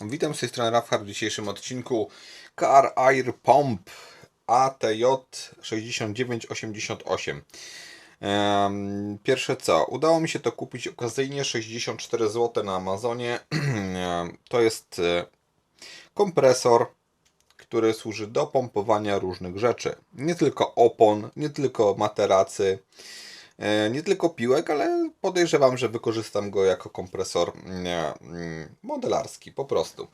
Witam z tej strony Rafhard w dzisiejszym odcinku Car Air Pump ATJ 6988. Em, Pierwsze co, udało mi się to kupić okazyjnie 64 zł na Amazonie. To jest e, kompresor, który służy do pompowania różnych rzeczy. Nie tylko opon, nie tylko materacy, nie tylko piłek, ale podejrzewam, że wykorzystam go jako kompresor nie, mm, modelarski po prostu.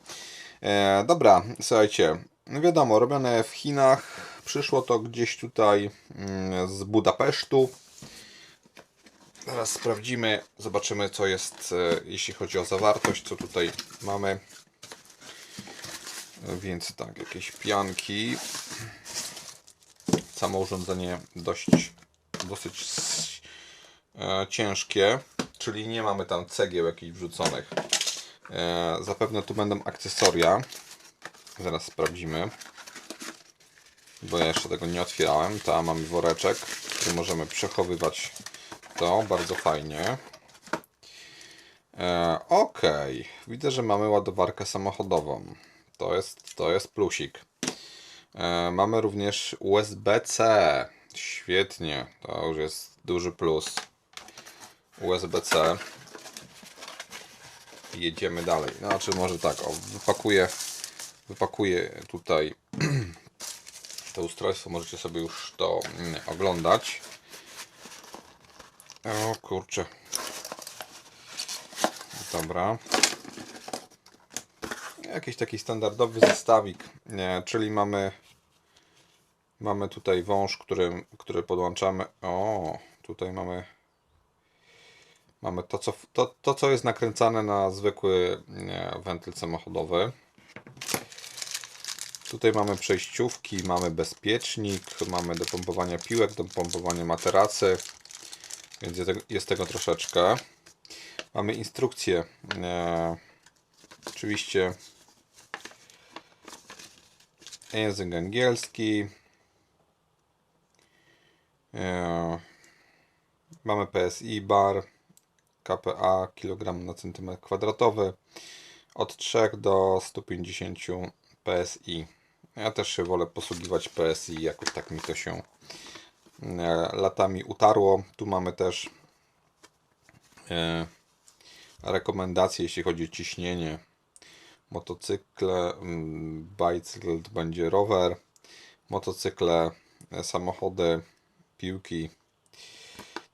E, dobra, słuchajcie, wiadomo, robione w Chinach, przyszło to gdzieś tutaj mm, z Budapesztu. Teraz sprawdzimy, zobaczymy co jest, e, jeśli chodzi o zawartość, co tutaj mamy. Więc tak, jakieś pianki. Samo urządzenie dość, dosyć e, ciężkie, czyli nie mamy tam cegieł jakichś wrzuconych. E, zapewne tu będą akcesoria. Zaraz sprawdzimy. Bo ja jeszcze tego nie otwierałem. Tam mamy woreczek, w którym możemy przechowywać to. Bardzo fajnie. E, ok, widzę, że mamy ładowarkę samochodową. To jest, to jest plusik. E, mamy również USB-C. Świetnie, to już jest duży plus. USB-C. Jedziemy dalej. Znaczy może tak, o, wypakuję, wypakuję tutaj to ustrojstwo. Możecie sobie już to mm, oglądać. O kurczę. Dobra. Jakiś taki standardowy zestawik, czyli mamy mamy tutaj wąż, który, który podłączamy. O, tutaj mamy mamy to co, to, to, co jest nakręcane na zwykły wentyl samochodowy. Tutaj mamy przejściówki, mamy bezpiecznik, mamy do pompowania piłek, do pompowania materacy, więc jest tego, jest tego troszeczkę. Mamy instrukcję. E, oczywiście język angielski. E, mamy PSI bar, KPA kilogram na centymetr kwadratowy od 3 do 150 PSI. Ja też się wolę posługiwać PSI, jakoś tak mi to się e, latami utarło. Tu mamy też e, rekomendacje, jeśli chodzi o ciśnienie motocykle, to będzie rower, motocykle, e, samochody, piłki.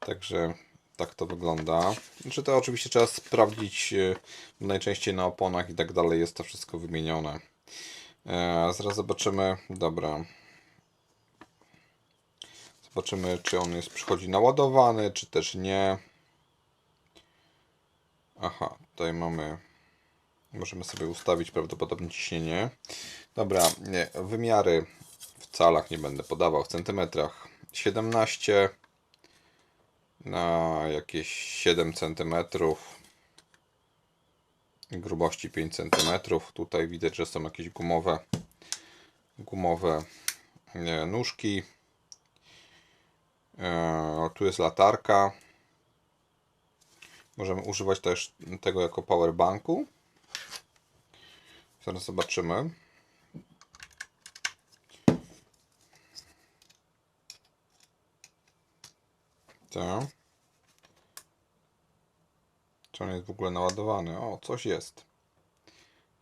Także tak to wygląda. Znaczy to oczywiście trzeba sprawdzić e, najczęściej na oponach i tak dalej jest to wszystko wymienione. E, zaraz zobaczymy. Dobra. Zobaczymy czy on jest przychodzi naładowany, czy też nie. Aha, tutaj mamy Możemy sobie ustawić prawdopodobnie ciśnienie. Dobra, nie, wymiary w calach nie będę podawał, w centymetrach 17 na jakieś 7 centymetrów grubości 5 centymetrów. Tutaj widać, że są jakieś gumowe gumowe nóżki. E, tu jest latarka. Możemy używać też tego jako powerbanku. Zaraz zobaczymy. Tak. Czy on jest w ogóle naładowany? O, coś jest.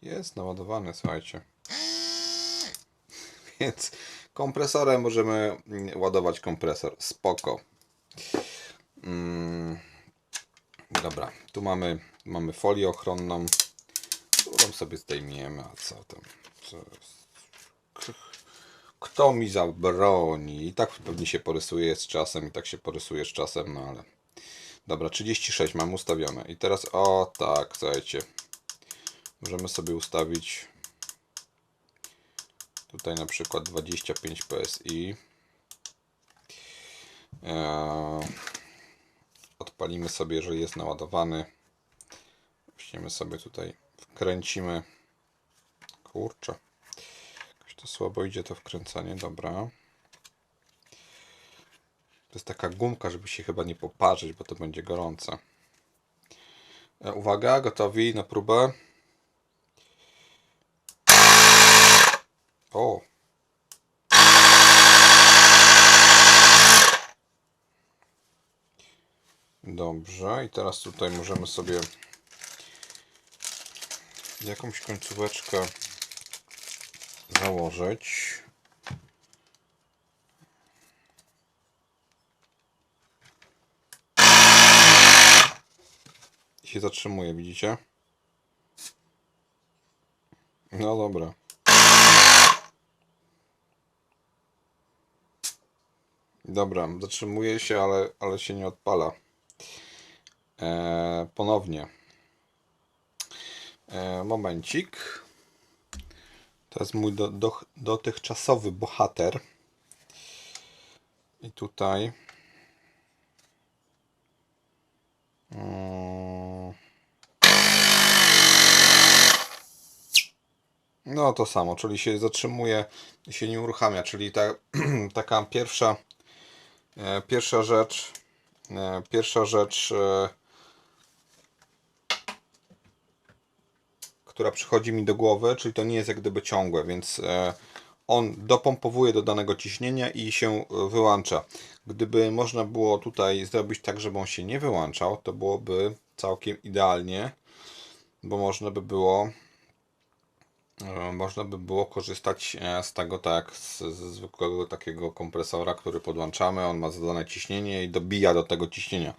Jest naładowany, słuchajcie. Więc kompresorem możemy ładować kompresor. Spoko. Mm. Dobra, tu mamy, mamy folię ochronną którą sobie zdejmiemy, a co tam? Co Kto mi zabroni? I tak pewnie się porysuje z czasem, i tak się porysuje z czasem, no ale. Dobra, 36 mam ustawione. I teraz, o tak, słuchajcie. Możemy sobie ustawić tutaj na przykład 25 PSI. Eee, odpalimy sobie, jeżeli jest naładowany. Weźmiemy sobie tutaj kręcimy. Kurczę. To słabo idzie to wkręcanie, dobra. To jest taka gumka, żeby się chyba nie poparzyć, bo to będzie gorące. E, Uwaga, gotowi na próbę. O! Dobrze, i teraz tutaj możemy sobie jakąś końcóweczkę założyć. Się zatrzymuje, widzicie? No dobra. Dobra, zatrzymuje się, ale, ale się nie odpala. E, ponownie. E, momencik. To jest mój do, do, dotychczasowy bohater. I tutaj. Mm. No to samo, czyli się zatrzymuje się nie uruchamia, czyli ta, taka pierwsza e, pierwsza rzecz e, pierwsza rzecz e, która przychodzi mi do głowy, czyli to nie jest jak gdyby ciągłe, więc e, on dopompowuje do danego ciśnienia i się e, wyłącza. Gdyby można było tutaj zrobić tak, żeby on się nie wyłączał, to byłoby całkiem idealnie, bo można by było e, można by było korzystać z tego tak, z, ze zwykłego takiego kompresora, który podłączamy, on ma zadane ciśnienie i dobija do tego ciśnienia.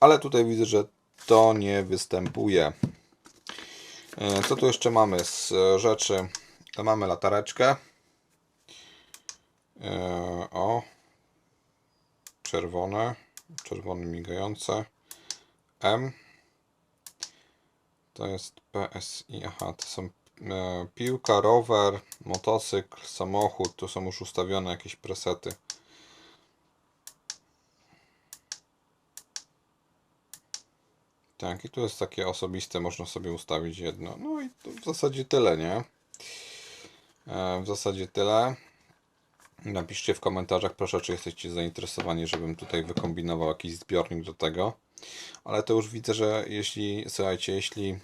Ale tutaj widzę, że to nie występuje. E, Co tu jeszcze mamy z e, rzeczy? To mamy latareczkę. E, O. Czerwone. Czerwone migające. M. To jest PSI. Aha, to są piłka, rower, motocykl, samochód. Tu są już ustawione jakieś presety. Tak, i tu jest takie osobiste, można sobie ustawić jedno. No i to w zasadzie tyle, nie? E, w zasadzie tyle. Napiszcie w komentarzach, proszę, czy jesteście zainteresowani, żebym tutaj wykombinował jakiś zbiornik do tego. Ale to już widzę, że jeśli, słuchajcie, jeśli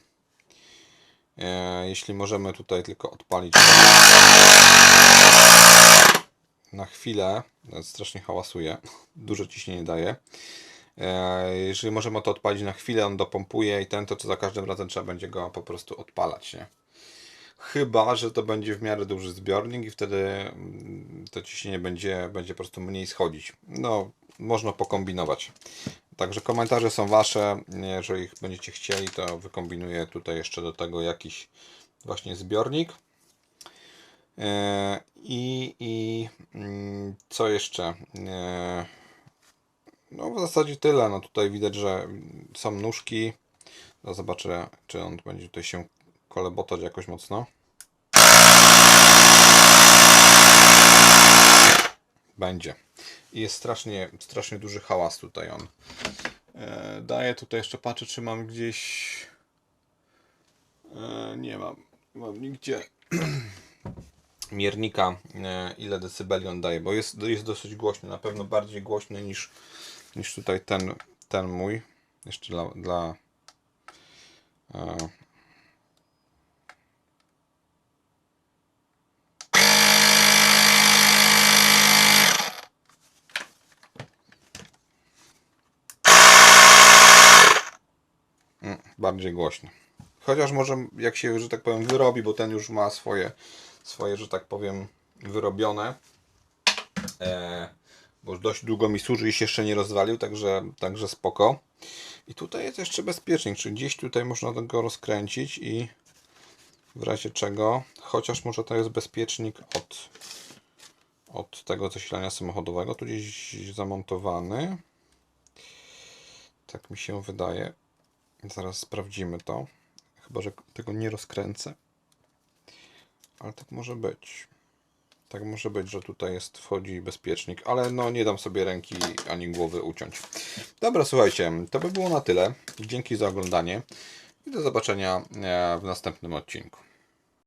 e, jeśli możemy tutaj tylko odpalić na chwilę, strasznie hałasuje, dużo ciśnienie daje. E, Jeżeli możemy to odpalić na chwilę, on dopompuje i ten, to co za każdym razem trzeba będzie go po prostu odpalać, nie? Chyba, że to będzie w miarę duży zbiornik i wtedy mm, to ciśnienie będzie, będzie po prostu mniej schodzić. No, można pokombinować. Także komentarze są Wasze. Jeżeli będziecie chcieli, to wykombinuję tutaj jeszcze do tego jakiś właśnie zbiornik. E, I, i mm, co jeszcze? No w zasadzie tyle. No tutaj widać, że są nóżki. No zobaczę, czy on będzie tutaj się kolebotać jakoś mocno. Będzie. I jest strasznie, strasznie duży hałas tutaj on. E, daję tutaj jeszcze patrzę, czy mam gdzieś. E, nie mam. Mam nigdzie miernika, e, ile decybeli on daje, bo jest, jest dosyć głośny. Na pewno bardziej głośny niż, niż tutaj ten, ten mój. Jeszcze dla. dla e, Mm, bardziej głośny. Chociaż może jak się, że tak powiem, wyrobi, bo ten już ma swoje, swoje że tak powiem, wyrobione. E, bo dość długo mi służy i się jeszcze nie rozwalił, także, także spoko. I tutaj jest jeszcze bezpiecznik, czyli gdzieś tutaj można go rozkręcić i w razie czego, chociaż może to jest bezpiecznik od, od tego zasilania samochodowego, tu gdzieś zamontowany. Tak mi się wydaje. Zaraz sprawdzimy to. Chyba, że tego nie rozkręcę. Ale tak może być. Tak może być, że tutaj jest, wchodzi bezpiecznik, ale no nie dam sobie ręki ani głowy uciąć. Dobra, słuchajcie, to by było na tyle. Dzięki za oglądanie i do zobaczenia e, w następnym odcinku.